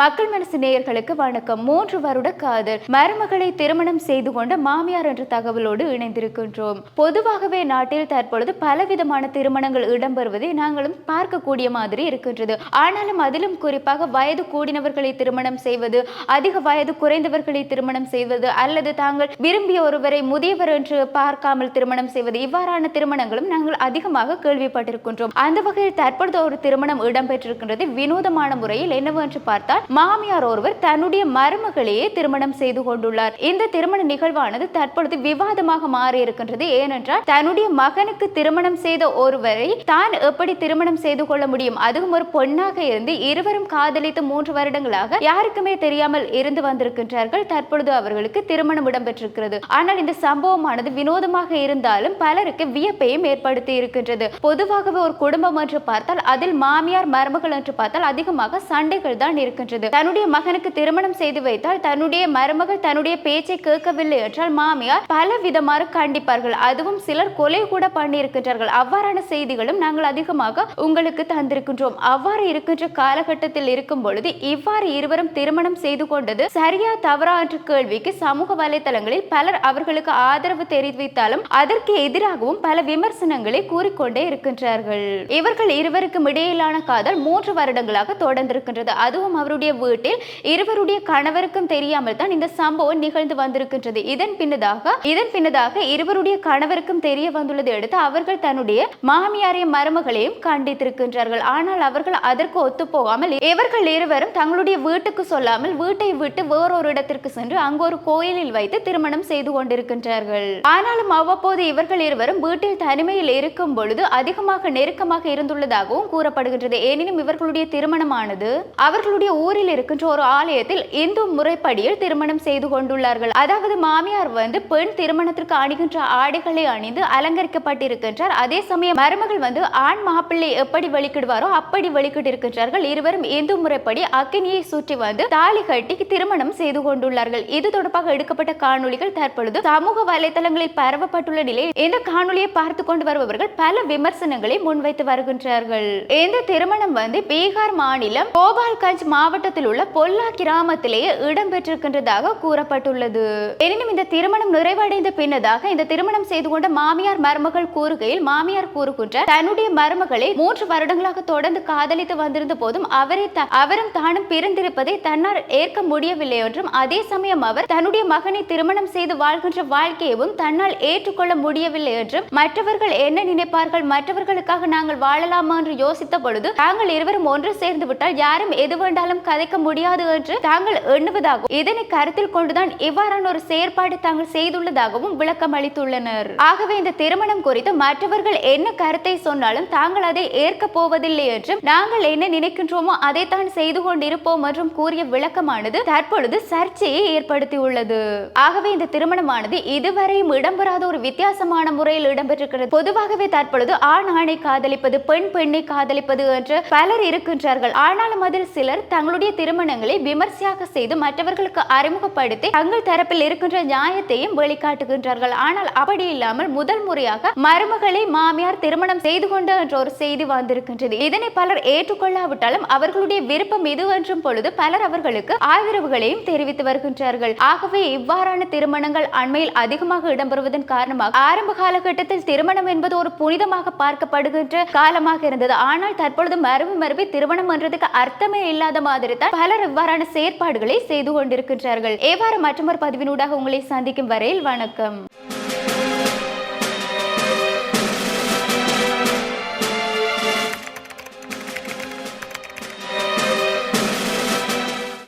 மக்கள் மனசு நேயர்களுக்கு வணக்கம். மூன்று வருட காதல். மருமகளை திருமணம் செய்து கொண்ட மாமியார் என்ற தகவலோடு இணைந்திருக்கின்றோம். பொதுவாகவே நாட்டில் தற்பொழுது பலவிதமான திருமணங்கள் இடம்பெறுவதை நாங்களும் பார்க்கக்கூடிய மாதிரி இருக்கின்றது. ஆனாலும் அதிலும் குறிப்பாக வயது கூடினவர்களை திருமணம் செய்வது அதிக வயது குறைந்தவர்களை திருமணம் செய்வது அல்லது தாங்கள் விரும்பிய ஒருவரை முதியவர் என்று பார்க்காமல் திருமணம் செய்வது இவ்வாறான திருமணங்களும் நாங்கள் அதிகமாக கேள்விப்பட்டிருக்கின்றோம். அந்த வகையில் தற்பொழுது ஒரு திருமணம் இடம்பெற்றிருக்கின்றது. வினோதமான முறையில் என்னவென்று பார்த்தால் மாமியார் ஒருவர் தன்னுடைய மருமகளையே திருமணம் செய்து கொண்டுள்ளார். இந்த திருமண நிகழ்வானது தற்பொழுது விவாதமாக மாறி இருக்கின்றது ஏனென்றால் தன்னுடைய மகனுக்கு திருமணம் செய்த ஒருவரை தான் எப்படி திருமணம் செய்து கொள்ள முடியும்? அதுவும் ஒரு பொண்ணாக இருந்து இருவரும் காதலித்து மூன்று வருடங்களாக யாருக்குமே தெரியாமல் இருந்து வந்திருக்கின்றார்கள். தற்பொழுது அவர்களுக்கு திருமணம் இடம்பெற்றிருக்கிறது. ஆனால் இந்த சம்பவமானது வினோதமாக இருந்தாலும் பலருக்கு வியப்பையும் ஏற்படுத்தி இருக்கின்றது. பொதுவாகவே ஒரு குடும்பம் என்று பார்த்தால் அதில் மாமியார் மருமகள் என்று பார்த்தால் அதிகமாக சண்டைகள் தான் இருக்கின்றது தன்னுடைய மகனுக்கு திருமணம் செய்து வைத்தால் தன்னுடைய மருமகள் தன்னுடைய பேச்சை கேட்கவில்லை என்றால் மாமியார் பல விதமாக கண்டிப்பார்கள். அதுவும் சிலர் கொலை கூட பண்ணி இருக்கின்றார்கள் அவ்வாறான செய்திகளும் நாங்கள் அதிகமாக உங்களுக்கு தந்திருக்கின்றோம். அவ்வாறு இருக்கின்ற காலகட்டத்தில் இருக்கும் பொழுது இவ்வாறு இருவரும் திருமணம் செய்து கொண்டது சரியா தவறா என்ற கேள்விக்கு சமூக வலைதளங்களில் பலர் அவர்களுக்கு ஆதரவு தெரிவித்தாலும் அதற்கு எதிராகவும் பல விமர்சனங்களை கூறிக்கொண்டே இருக்கின்றார்கள். இவர்கள் இருவருக்கும் இடையிலான காதல் மூன்று வருடங்களாக தொடர்ந்திருக்கின்றது. அதுவும் அவருடைய வீட்டில் இருவருடைய கணவருக்கும் தெரியாமல் தான் இந்த சம்பவம் நிகழ்ந்து வந்திருக்கின்றது. இதன் பின்னதாக இதன் பின்னதாக இருவருடைய கணவருக்கும் தெரிய வந்துள்ளதை அடுத்து அவர்கள் தன்னுடைய மாமியாரையும் மருமகளையும் கண்டித்திருக்கின்றார்கள். ஆனால் அவர்கள் அதற்கு ஒத்து போகாமல் இவர்கள் இருவரும் தங்களுடைய வீட்டுக்கு சொல்லாமல் வீட்டை விட்டு வேறொரு இடத்திற்கு சென்று அங்கு ஒரு கோயிலில் வைத்து திருமணம் செய்து கொண்டிருக்கின்றார்கள். ஆனாலும் அவ்வப்போது இவர்கள் இருவரும் வீட்டில் தனிமையில் இருக்கும் பொழுது அதிகமாக நெருக்கமாக இருந்துள்ளதாகவும் கூறப்படுகின்றது. ஏனெனும் இவர்களுடைய திருமணமானது அவர்களுடைய ஊர் ஊரில் இருக்கின்ற ஒரு ஆலயத்தில் இந்து முறைப்படியில் திருமணம் செய்து கொண்டுள்ளார்கள். அதாவது மாமியார் வந்து பெண் திருமணத்திற்கு அணிகின்ற ஆடைகளை அணிந்து அலங்கரிக்கப்பட்டிருக்கின்றார். அதே சமயம் மருமகள் வந்து ஆண் மாப்பிள்ளை எப்படி வெளிக்கிடுவாரோ அப்படி வெளிக்கிட்டு இருக்கின்றார்கள் இருவரும் இந்து முறைப்படி அக்கினியை சுற்றி வந்து தாலி கட்டி திருமணம் செய்து கொண்டுள்ளார்கள். இது தொடர்பாக எடுக்கப்பட்ட காணொளிகள் தற்பொழுது சமூக வலைதளங்களில் பரவப்பட்டுள்ள நிலையில் இந்த காணொளியை பார்த்து கொண்டு வருபவர்கள் பல விமர்சனங்களை முன்வைத்து வருகின்றார்கள். இந்த திருமணம் வந்து பீகார் மாநிலம் கோபால்கஞ்ச் மாவட்ட மாவட்டத்தில் உள்ள பொல்லா கிராமத்திலேயே இடம்பெற்றிருக்கின்றதாக கூறப்பட்டுள்ளது. எனினும் இந்த திருமணம் நிறைவடைந்த பின்னதாக இந்த திருமணம் செய்து கொண்ட மாமியார் மருமகள் கூறுகையில் மாமியார் கூறுகின்ற தன்னுடைய மருமகளை மூன்று வருடங்களாக தொடர்ந்து காதலித்து வந்திருந்த போதும் அவரை அவரும் தானும் பிறந்திருப்பதை தன்னால் ஏற்க முடியவில்லை என்றும் அதே சமயம் அவர் தன்னுடைய மகனை திருமணம் செய்து வாழ்கின்ற வாழ்க்கையவும் தன்னால் ஏற்றுக்கொள்ள முடியவில்லை என்றும் மற்றவர்கள் என்ன நினைப்பார்கள் மற்றவர்களுக்காக நாங்கள் வாழலாமா என்று யோசித்த பொழுது நாங்கள் இருவரும் ஒன்று சேர்ந்து விட்டால் யாரும் எது வேண்டாலும் கதைக்க முடியாது என்று தாங்கள் எண்ணுவதாகவும் இதனை கருத்தில் கொண்டுதான் இவ்வாறான ஒரு செயற்பாடு தாங்கள் செய்துள்ளதாகவும் விளக்கம் அளித்துள்ளனர். ஆகவே இந்த திருமணம் குறித்து மற்றவர்கள் என்ன கருத்தை சொன்னாலும் தாங்கள் அதை ஏற்க போவதில்லை என்றும் நாங்கள் என்ன நினைக்கின்றோமோ அதைத்தான் செய்து கொண்டிருப்போம் என்றும் கூறிய விளக்கமானது தற்பொழுது சர்ச்சையை ஏற்படுத்தியுள்ளது. ஆகவே இந்த திருமணமானது இதுவரையும் இடம்பெறாத ஒரு வித்தியாசமான முறையில் இடம்பெற்றிருக்கிறது. பொதுவாகவே தற்பொழுது ஆண் ஆணை காதலிப்பது பெண் பெண்ணை காதலிப்பது என்று பலர் இருக்கின்றார்கள். ஆனாலும் அதில் சிலர் தங்களுடைய திருமணங்களை விமர்சையாக செய்து மற்றவர்களுக்கு அறிமுகப்படுத்தி தங்கள் தரப்பில் இருக்கின்ற நியாயத்தையும் வெளிக்காட்டுகின்றார்கள். ஆனால் அப்படி இல்லாமல் முதல் முறையாக மருமகளை மாமியார் திருமணம் செய்து கொண்டு என்ற ஒரு செய்தி வந்திருக்கின்றது. இதனை பலர் ஏற்றுக்கொள்ளாவிட்டாலும் அவர்களுடைய விருப்பம் இது என்றும் பொழுது பலர் அவர்களுக்கு ஆதரவுகளையும் தெரிவித்து வருகின்றார்கள். ஆகவே இவ்வாறான திருமணங்கள் அண்மையில் அதிகமாக இடம்பெறுவதன் காரணமாக ஆரம்ப காலகட்டத்தில் திருமணம் என்பது ஒரு புனிதமாக பார்க்கப்படுகின்ற காலமாக இருந்தது. ஆனால் தற்பொழுது மரபு மரபி திருமணம் என்றதுக்கு அர்த்தமே இல்லாத மாதிரி தான் பலர் இவ்வாறான செயற்பாடுகளை செய்து கொண்டிருக்கின்றார்கள். எவ்வாறு மற்றொரு பதிவினூடாக உங்களை சந்திக்கும் வரையில் வணக்கம்.